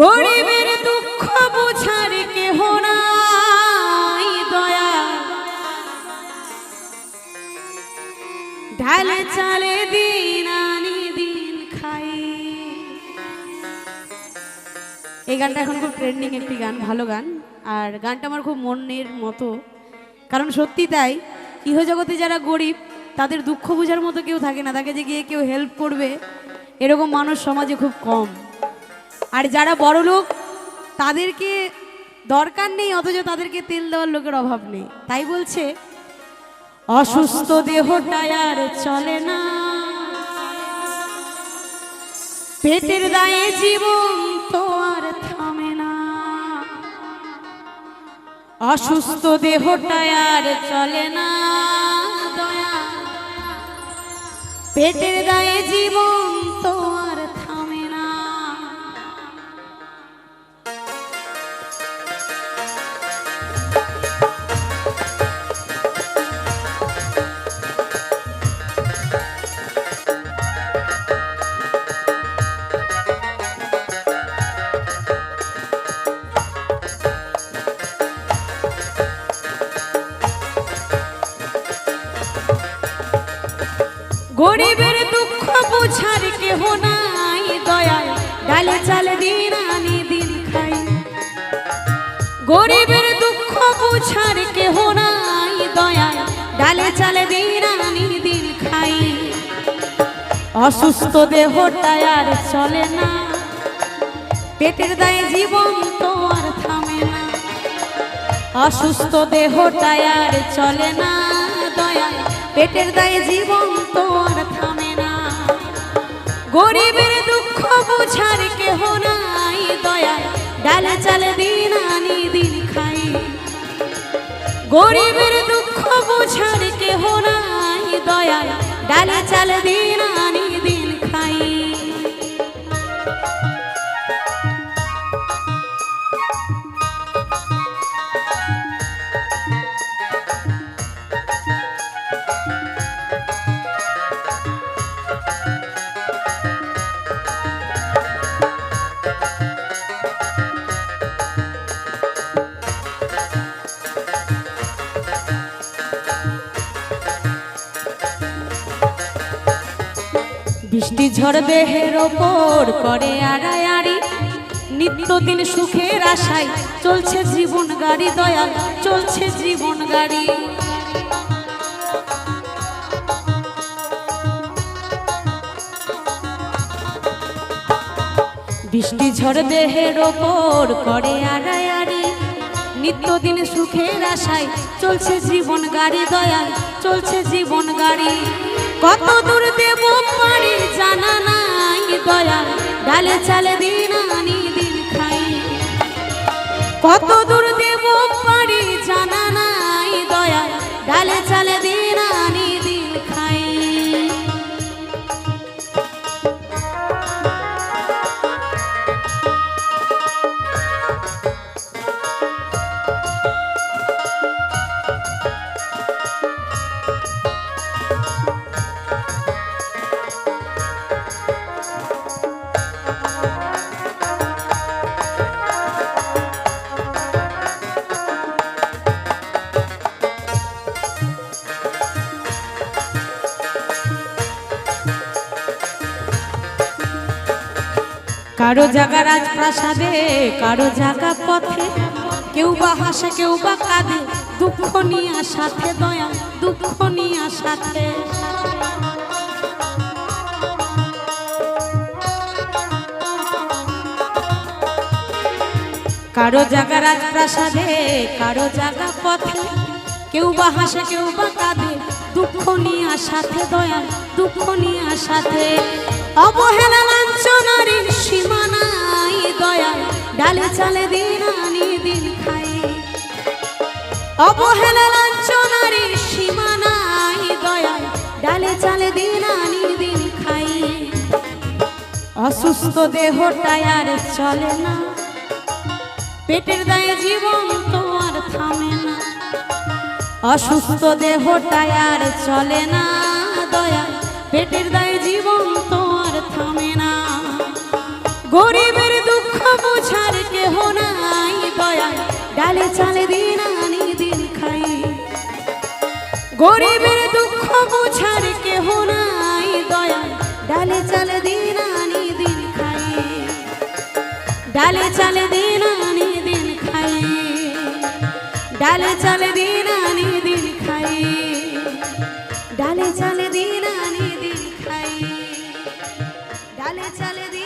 গরিবের দুঃখ বুঝার কেহ নাই, দয়া। ঢালে চালে দিন আনি দিন খাই। এই গানটা এখন খুব ট্রেন্ডিং একটি গান, ভালো গান। আর গানটা আমার খুব মনের মতো। কারণ সত্যি তাই, ইহজগতে যারা গরিব, তাদের দুঃখ বোঝার মতো কেউ থাকে না। তাকে যে গিয়ে কেউ হেল্প করবে, এরকম মানুষ সমাজে খুব কম। আর যারা বড় লোক, তাদেরকে দরকার নেই, অথচ তাদেরকে তেল দেওয়ার লোকের অভাব নেই। তাই বলছে, অসুস্থ দেহটায় আর চলে না। পেটের দায়ে জীবন তো আর থামে না। অসুস্থ দেহটায় আর চলে না, দয়া। পেটের দায়ে জীবন তো গরিবের দুঃখ বুঝার কেহ নাই দয়ায় ডালে চালে দিন আনি দিন খাই। গরিবের দুঃখ বুঝার কেহ নাই দয়ায় ডালে চালে দিন আনি দিন খাই। অসুস্থ দেহটায় আর চলে না। পেটের দায়ে জীবন তো আর থামে না। অসুস্থ দেহটায় আর চলে না দয়ায় পেটের দায়ে জীবন তো গরিবের দুঃখ বুঝার কেহ নাই দয়া ডালে চালে দিন আনি, দিন খাই। গরিবের দুঃখ বুঝার কেহ নাই দয়া ডালে চালে দিন আনি বৃষ্টি ঝড় দেহের ওপর করে আড়ায়াড়ি নিত্যদিন সুখের আশায় চলছে জীবন গাড়ি দয়াল, চলছে জীবন গাড়ি। বৃষ্টি ঝড় দেহের ওপর করে আড়ায়াড়ি নিত্যদিন সুখের আশায় চলছে জীবন গাড়ি দয়াল, চলছে জীবন গাড়ি। কত দূর দেব ডালে চালে দিন আনি দিন খাই। কত দূর দেব পারি জানা নাই দয়া। ডালে চালে দিন কারও জায়গা রাজপ্রাসাদে, কারও জাগা পথে। কেউ বা হাসে, কেউ বা কাঁদে, দুঃখ নিয়া সাথে দয়া দুঃখ নিয়ে সাথে। কারও জায়গা রাজপ্রাসাদে, কারও জাগা পথে। কেউ বা হাসে, কেউ বা কাঁদে, দুঃখ নিয়া সাথে দয়া দুঃখ নিয়া সাথে। অবহেলা লাঞ্ছনারীর সীমানাই দয়া, ডালে চালে দিন আনি দিন খাই। অবহেলা লাঞ্ছনারীর সীমানাই দয়া, ডালে চালে দিন আনি দিন খাই। অসুস্থ দেহটায় আর চলে না, পেটের দায়ে জীবন তো আর থামে না। অসুস্থ দেহটায় আর চলে না, দয়া, পেটের দায়ে জীবন তো চালে দিন, আনি দিন খাই। গরিবের দুঃখ বুঝার কেহ নাই দয়া। ডালে চালে দিন, আনি দিন খাই। ডালে চালে দিন, আনি দিন খাই। ডালে চালে দিন, আনি দিন খাই। ডালে চালে দিন, আনি দিন খাই। ডালে চালে দিন